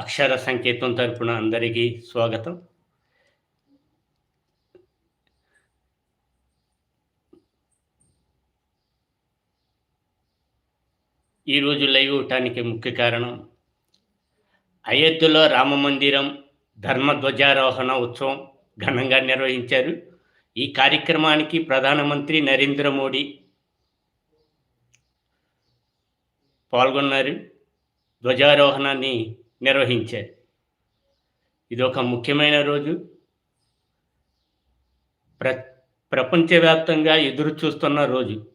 అక్షర సంకేతం తరపున అందరికీ స్వాగతం. ఈరోజు లైవ్ ఇవ్వటానికి ముఖ్య కారణం అయోధ్యలో రామ మందిరం ధర్మధ్వజారోహణ ఉత్సవం ఘనంగా నిర్వహించారు. ఈ కార్యక్రమానికి ప్రధానమంత్రి నరేంద్ర మోడీ పాల్గొన్నారు. ధ్వజారోహణాన్ని నిర్వహించారు ఇది ఒక ముఖ్యమైన రోజు. ప్ర ప్రపంచవ్యాప్తంగా ఎదురు చూస్తున్న రోజు.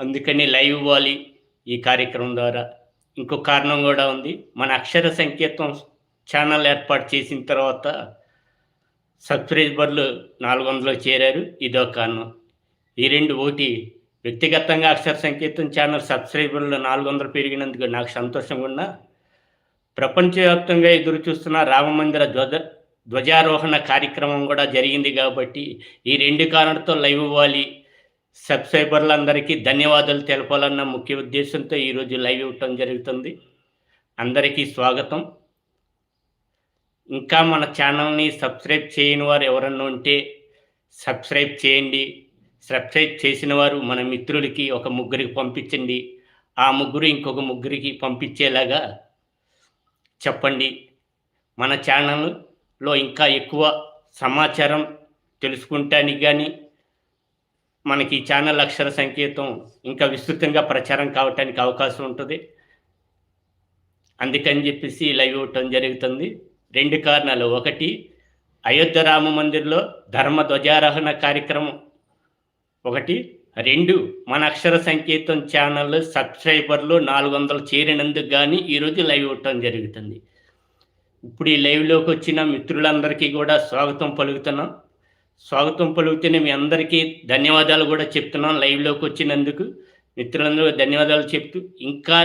అందుకని లైవ్ ఇవ్వాలి ఈ కార్యక్రమం ద్వారా. ఇంకో కారణం కూడా ఉంది. మన అక్షర సంకేతం ఛానల్ ఏర్పాటు చేసిన తర్వాత సబ్స్క్రైబర్లు నాలుగు వందలు చేరారు. ఇదో కారణం. ఈ రెండు ఒకటి వ్యక్తిగతంగా అక్షర సంకేతం ఛానల్ సబ్స్క్రైబర్లు నాలుగు వందలు పెరిగినందుకు నాకు సంతోషంగా ఉన్నా ప్రపంచవ్యాప్తంగా ఎదురు చూస్తున్న రామమందిర ధ్వజ ధ్వజారోహణ కార్యక్రమం కూడా జరిగింది కాబట్టి ఈ రెండు కారణాలతో లైవ్ ఇవ్వాలి సబ్స్క్రైబర్లందరికీ ధన్యవాదాలు తెలపాలన్న ముఖ్య ఉద్దేశంతో ఈరోజు లైవ్ ఇవ్వటం జరుగుతుంది. అందరికీ స్వాగతం. ఇంకా మన ఛానల్ని సబ్స్క్రైబ్ చేయని వారు ఎవరన్నా ఉంటే సబ్స్క్రైబ్ చేయండి. సబ్స్క్రైబ్ చేసిన వారు మన మిత్రులకి ఒక ముగ్గురికి పంపించండి. ఆ ముగ్గురు ఇంకొక ముగ్గురికి పంపించేలాగా చెప్పండి. మన ఛానల్లో ఇంకా ఎక్కువ సమాచారం తెలుసుకుంటానికి కానీ మనకి ఛానల్ అక్షర సంకేతం ఇంకా విస్తృతంగా ప్రచారం కావటానికి అవకాశం ఉంటుంది. అందుకని చెప్పేసి లైవ్ ఇవ్వటం జరుగుతుంది. రెండు కారణాలు. ఒకటి అయోధ్య రామ మందిర్లో ధర్మ ధ్వజారోహణ కార్యక్రమం ఒకటి రెండు మన అక్షర సంకేతం ఛానల్ సబ్స్క్రైబర్లు నాలుగు వందలు చేరినందుకు కానీ ఈరోజు లైవ్ ఇవ్వటం జరుగుతుంది. ఇప్పుడు ఈ లైవ్లోకి వచ్చిన మిత్రులందరికీ కూడా స్వాగతం పలుకుతున్నాం. స్వాగతం పలుకుతున్న మీ అందరికీ ధన్యవాదాలు కూడా చెప్తున్నాం లైవ్లోకి వచ్చినందుకు. మిత్రులందరూ ధన్యవాదాలు చెప్తూ ఇంకా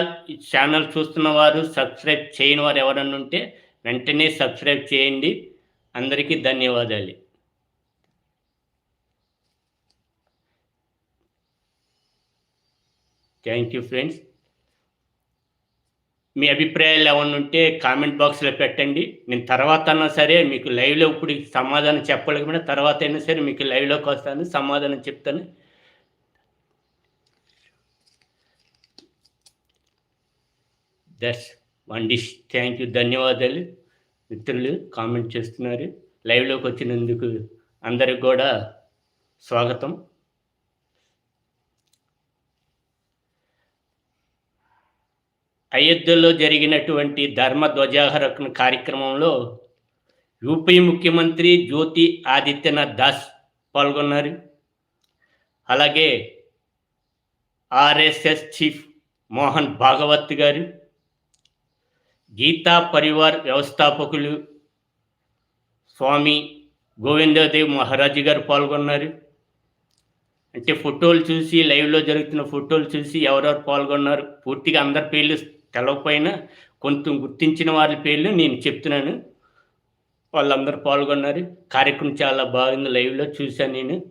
ఛానల్ చూస్తున్న వారు సబ్స్క్రైబ్ చేయని వారు ఎవరన్నా ఉంటే వెంటనే సబ్స్క్రైబ్ చేయండి. అందరికీ ధన్యవాదాలు. థ్యాంక్ యూ ఫ్రెండ్స్ మీ అభిప్రాయాలు ఏమన్నా ఉంటే కామెంట్ బాక్స్లో పెట్టండి. నేను తర్వాత అన్నా సరే మీకు లైవ్లో ఇప్పుడు సమాధానం చెప్పలేకపోయినా తర్వాత అయినా సరే మీకు లైవ్లోకి వస్తాను సమాధానం చెప్తాను. That's one dish thank you ధన్యవాదాలు. మిత్రులు కామెంట్ చేస్తున్నారు. లైవ్లోకి వచ్చినందుకు అందరికి కూడా స్వాగతం. అయోధ్యలో జరిగినటువంటి ధర్మ ధ్వజాహరణ కార్యక్రమంలో యూపీ ముఖ్యమంత్రి జ్యోతి ఆదిత్యనాథ్ దాస్ పాల్గొన్నారు. అలాగే ఆర్ఎస్ఎస్ చీఫ్ మోహన్ భాగవత్ గారు గీతా పరివార్ వ్యవస్థాపకులు స్వామి గోవిందదేవ్ మహారాజు గారు పాల్గొన్నారు. అంటే ఫోటోలు చూసి లైవ్లో జరుగుతున్న ఫోటోలు చూసి ఎవరెవరు పాల్గొన్నారు? పూర్తిగా అందరి పేర్లు తెలవకపోయినా కొంచెం గుర్తించిన వారి పేర్లు నేను చెప్తున్నాను. వాళ్ళందరూ పాల్గొన్నారు. కార్యక్రమం చాలా బాగుంది. లైవ్లో చూశాను నేను.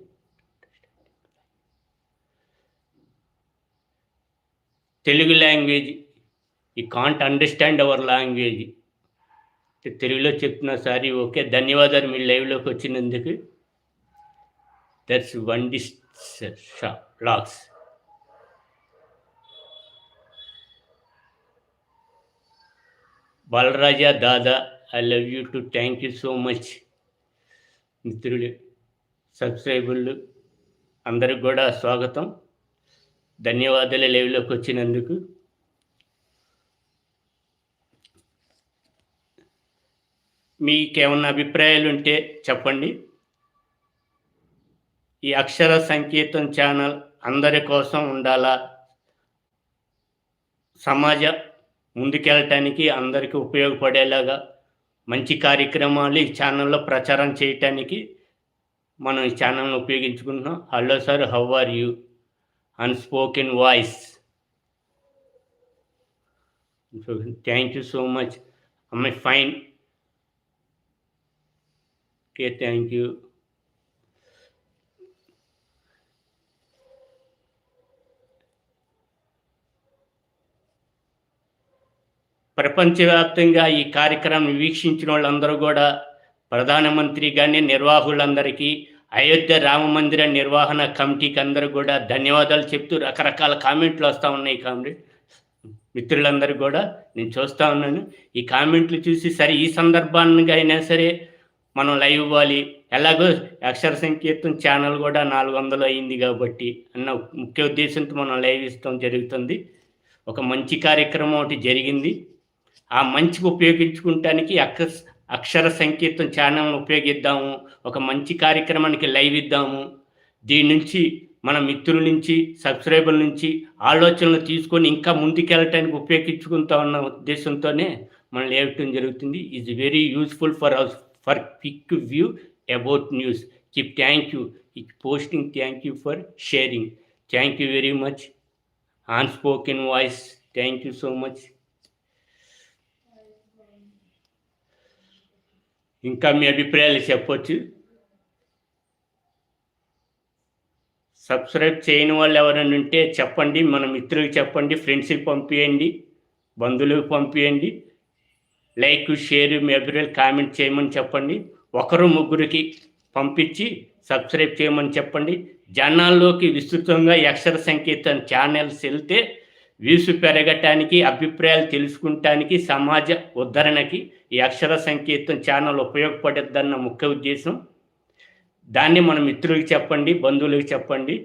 Telugu language I can't understand our language తెలుగులో చెప్తున్నా సారీ. ఓకే. ధన్యవాదాలు మీ లైవ్లోకి వచ్చినందుకు. దట్స్ వన్ డిస్ lakhs Balaraja Dada I love you too thank you so much. మిత్రులు సబ్స్క్రైబర్లు అందరికి కూడా స్వాగతం. ధన్యవాదాలు లైవ్లోకి వచ్చినందుకు. మీకేమన్నా అభిప్రాయాలు ఉంటే చెప్పండి. ఈ అక్షర సంకేతం ఛానల్ అందరి కోసం ఉండాలా? సమాజ ముందుకెళ్ళటానికి అందరికీ ఉపయోగపడేలాగా మంచి కార్యక్రమాలు ఈ ఛానల్లో ప్రచారం చేయటానికి మనం ఈ ఛానల్ని ఉపయోగించుకుంటున్నాం. Hello sir how are you? Unspoken voice. Thank you so much. అమ్మాయి ఫైన్. Okay thank you. ప్రపంచవ్యాప్తంగా ఈ కార్యక్రమం వీక్షించిన వాళ్ళందరూ కూడా ప్రధానమంత్రి కానీ నిర్వాహకులందరికీ అయోధ్య రామ మందిర నిర్వహణ కమిటీకి అందరూ కూడా ధన్యవాదాలు చెప్తూ రకరకాల కామెంట్లు వస్తూ ఉన్నాయి కామ్రేడ్. మిత్రులందరూ కూడా నేను చూస్తూ ఉన్నాను. ఈ కామెంట్లు చూసి సరే ఈ సందర్భాన్ని అయినా సరే మనం లైవ్ ఇవ్వాలి. ఎలాగో అక్షర సంకీర్తన ఛానల్ కూడా నాలుగు వందలు అయింది కాబట్టి అన్న ముఖ్య ఉద్దేశంతో మనం లైవ్ ఇస్తాం జరుగుతుంది. ఒక మంచి కార్యక్రమం ఒకటి జరిగింది. ఆ మంచికి ఉపయోగించుకుంటానికి అక్ష అక్షర సంకీర్తం ఛానల్ ఉపయోగిద్దాము ఒక మంచి కార్యక్రమానికి లైవ్ ఇద్దాము. దీని నుంచి మన మిత్రుల నుంచి సబ్స్క్రైబర్ల నుంచి ఆలోచనలు తీసుకొని ఇంకా ముందుకెళ్ళటానికి ఉపయోగించుకుంటా ఉన్న ఉద్దేశంతోనే మనం లేవటం జరుగుతుంది. Is very useful for our for quick view about news keep thank you posting thank you for sharing thank you very much on spoken voice thank you so much ఇంకా మీ అభిప్రాయాలు చెప్పొచ్చు. సబ్స్క్రైబ్ చేయని వాళ్ళు ఎవరైనా ఉంటే చెప్పండి మన మిత్రులకు చెప్పండి ఫ్రెండ్స్కి పంపించండి బంధువులకు పంపించండి లైక్ షేర్ మీ అభిప్రాయాలు కామెంట్ చేయమని చెప్పండి. ఒకరు ముగ్గురికి పంపించి సబ్స్క్రైబ్ చేయమని చెప్పండి. జనాల్లోకి విస్తృతంగా అక్షర సంకేతం ఛానల్స్ వెళ్తే వ్యూస్ పెరగటానికి అభిప్రాయాలు తెలుసుకుంటానికి సమాజ ఉద్ధరణకి ఈ అక్షర సంకేతం ఛానల్ ఉపయోగపడద్దన్న ముఖ్య ఉద్దేశం. దాన్ని మన మిత్రులకి చెప్పండి బంధువులకు చెప్పండి.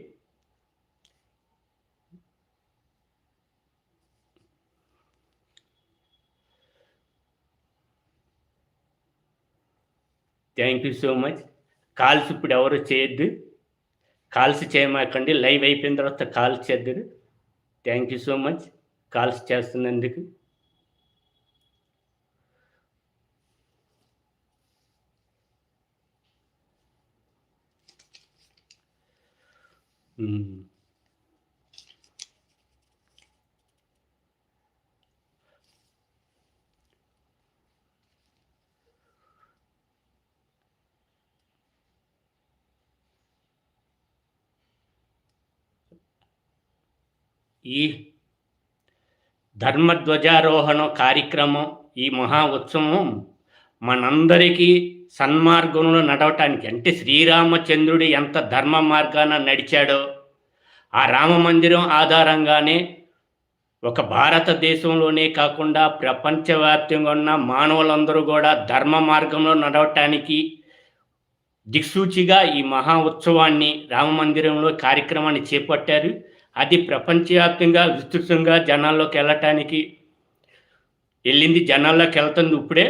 Thank you so much calls ఇప్పుడు ఎవరు చేయొద్దు. కాల్స్ చేయమాకండి. లైవ్ అయిపోయిన తర్వాత calls చేద్దరు. Thank you so much calls చేస్తున్నందుకు మ్మ్. ఈ ధర్మధ్వజారోహణ కార్యక్రమం ఈ మహా ఉత్సవం మనందరికీ సన్మార్గంలో నడవటానికి అంటే శ్రీరామచంద్రుడు ఎంత ధర్మ మార్గాన నడిచాడో ఆ రామ మందిరం ఆధారంగానే ఒక భారతదేశంలోనే కాకుండా ప్రపంచవ్యాప్తంగా ఉన్న మానవులందరూ కూడా ధర్మ మార్గంలో నడవటానికి దిక్సూచిగా ఈ మహా ఉత్సవాన్ని రామ మందిరంలో కార్యక్రమాన్ని చేపట్టారు. అది ప్రపంచవ్యాప్తంగా విస్తృతంగా జనాల్లోకి వెళ్ళటానికి వెళ్ళింది జనాల్లోకి వెళ్తుంది. ఇప్పుడే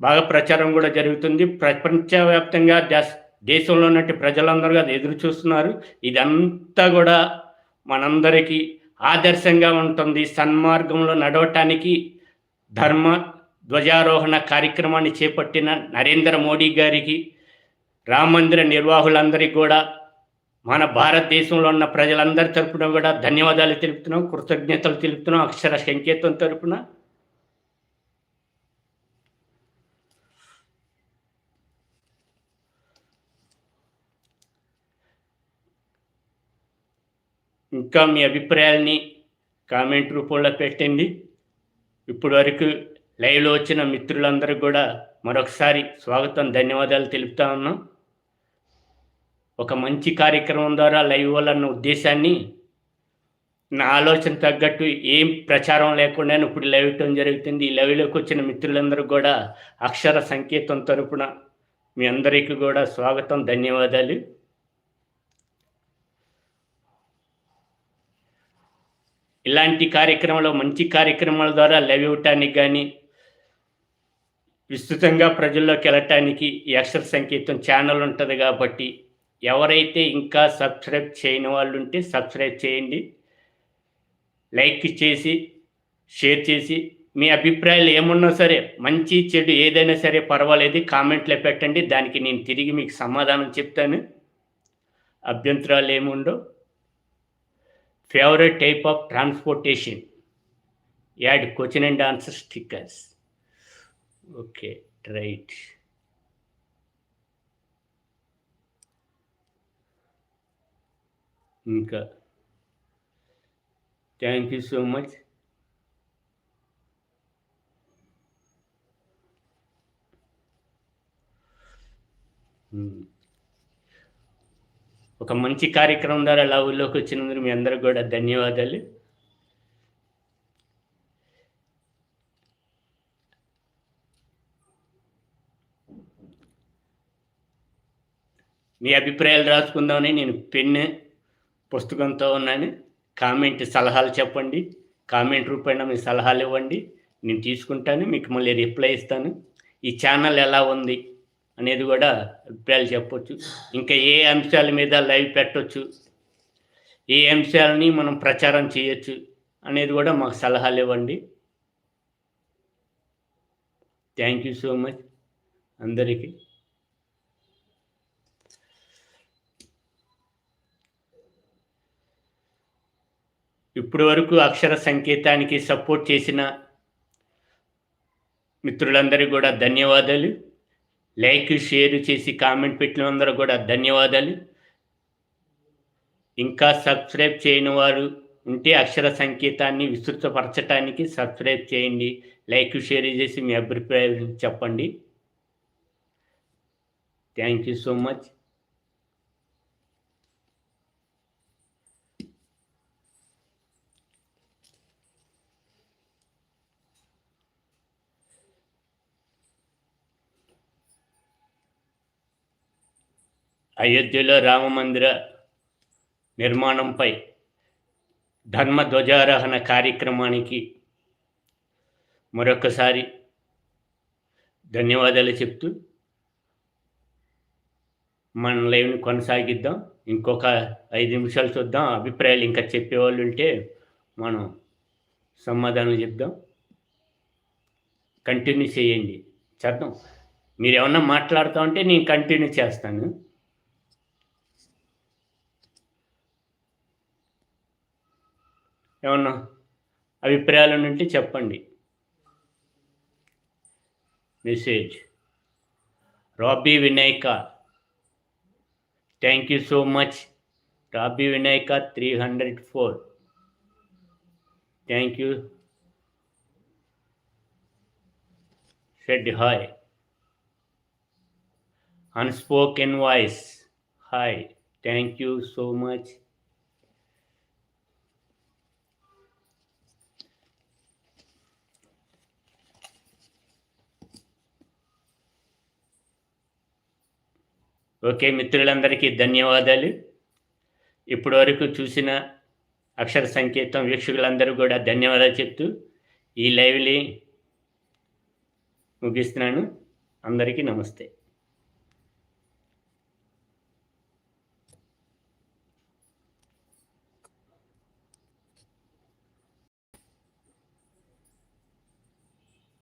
బాగా ప్రచారం కూడా జరుగుతుంది. ప్రపంచవ్యాప్తంగా దేశ దేశంలో ఉన్నట్టు ప్రజలందరూ అది ఎదురు చూస్తున్నారు. ఇదంతా కూడా మనందరికీ ఆదర్శంగా ఉంటుంది. సన్మార్గంలో నడవటానికి ధర్మ ధ్వజారోహణ కార్యక్రమాన్ని చేపట్టిన నరేంద్ర మోడీ గారికి రామ మందిర నిర్వాహులందరికీ కూడా మన భారతదేశంలో ఉన్న ప్రజలందరి తరపున కూడా ధన్యవాదాలు తెలుపుతున్నాం కృతజ్ఞతలు తెలుపుతున్నాం అక్షర సంకేతం తరపున. ఇంకా మీ అభిప్రాయాల్ని కామెంట్ రూపంలో పెట్టండి. ఇప్పటి వరకు లైవ్లో వచ్చిన మిత్రులందరూ కూడా మరొకసారి స్వాగతం ధన్యవాదాలు తెలుపుతా ఉన్నాం. ఒక మంచి కార్యక్రమం ద్వారా లైవ్ వల్లన్న ఉద్దేశాన్ని నా ఆలోచన తగ్గట్టు ఏం ప్రచారం లేకుండా ఇప్పుడు లైవ్ ఇవ్వటం జరుగుతుంది. ఈ లైవ్లోకి వచ్చిన మిత్రులందరూ కూడా అక్షర సంకేతం తరపున మీ అందరికీ కూడా స్వాగతం ధన్యవాదాలు. ఇలాంటి కార్యక్రమాలు మంచి కార్యక్రమాల ద్వారా లైవ్ ఇవ్వటానికి కానీ విస్తృతంగా ప్రజల్లోకి వెళ్ళటానికి ఈ అక్షర సంకేతం ఛానల్ ఉంటుంది కాబట్టి ఎవరైతే ఇంకా సబ్స్క్రైబ్ చేయని వాళ్ళు ఉంటే సబ్స్క్రైబ్ చేయండి. లైక్ చేసి షేర్ చేసి మీ అభిప్రాయాలు ఏమున్నా సరే మంచి చెడు ఏదైనా సరే పర్వాలేదు కామెంట్లో పెట్టండి. దానికి నేను తిరిగి మీకు సమాధానం చెప్తాను. అభ్యంతరాలు ఏముండవు. Favourite type of transportation. Add question and answer stickers. Okay right. ఇంకా. థ్యాంక్ యూ సో మచ్ ఒక మంచి కార్యక్రమం ద్వారా అలా ఊళ్ళోకి వచ్చినందుకు మీ అందరికి కూడా ధన్యవాదాలు. మీ అభిప్రాయాలు రాసుకుందామని నేను పెన్ను పుస్తకంతో ఉన్నాను. కామెంట్ సలహాలు చెప్పండి. కామెంట్ రూపంలో మీ సలహాలు ఇవ్వండి. నేను తీసుకుంటాను మీకు మళ్ళీ రిప్లై ఇస్తాను. ఈ ఛానల్ ఎలా ఉంది అనేది కూడా అభిప్రాయాలు చెప్పొచ్చు. ఇంకా ఏ అంశాల మీద లైవ్ పెట్టొచ్చు. ఏ అంశాలని మనం ప్రచారం చేయొచ్చు అనేది కూడా మాకు సలహాలు ఇవ్వండి. థ్యాంక్ యూ సో మచ్ అందరికీ. ఇప్పటి వరకు అక్షర సంకేతానికి సపోర్ట్ చేసిన మిత్రులందరికీ కూడా ధన్యవాదాలు. లైక్ షేర్ చేసి కామెంట్ పెట్టిన అందరూ కూడా ధన్యవాదాలు. ఇంకా సబ్స్క్రైబ్ చేయని వారు ఉంటే అక్షర సంకేతాన్ని విస్తృతపరచడానికి సబ్స్క్రైబ్ చేయండి. లైక్ షేర్ చేసి మీ అభిప్రాయం చెప్పండి. Thank you so much. అయోధ్యలో రామమందిర నిర్మాణంపై ధర్మ ధ్వజారోహణ కార్యక్రమానికి మరొకసారి ధన్యవాదాలు చెప్తూ మన లైవ్ని కొనసాగిద్దాం. ఇంకొక ఐదు నిమిషాలు చూద్దాం. అభిప్రాయాలు ఇంకా చెప్పేవాళ్ళు ఉంటే మనం సమాధానం చెప్దాం. కంటిన్యూ చేయండి. చేద్దాం. మీరు ఏమన్నా మాట్లాడుతూ ఉంటే నేను కంటిన్యూ చేస్తాను. ఏమన్నా అభిప్రాయాలు ఉంటే చెప్పండి. Message. Rabi Vinayaka thank you so much. Rabi Vinayaka three hundred four. Thank you. Shed hi. Unspoken voice. Hi. Thank you so much. Okay మిత్రులందరికీ ధన్యవాదాలు. ఇప్పటి వరకు చూసిన అక్షర సంకేతం వీక్షకులందరూ కూడా ధన్యవాదాలు చెప్తూ ఈ లైవ్ని ముగిస్తున్నాను. అందరికీ నమస్తే.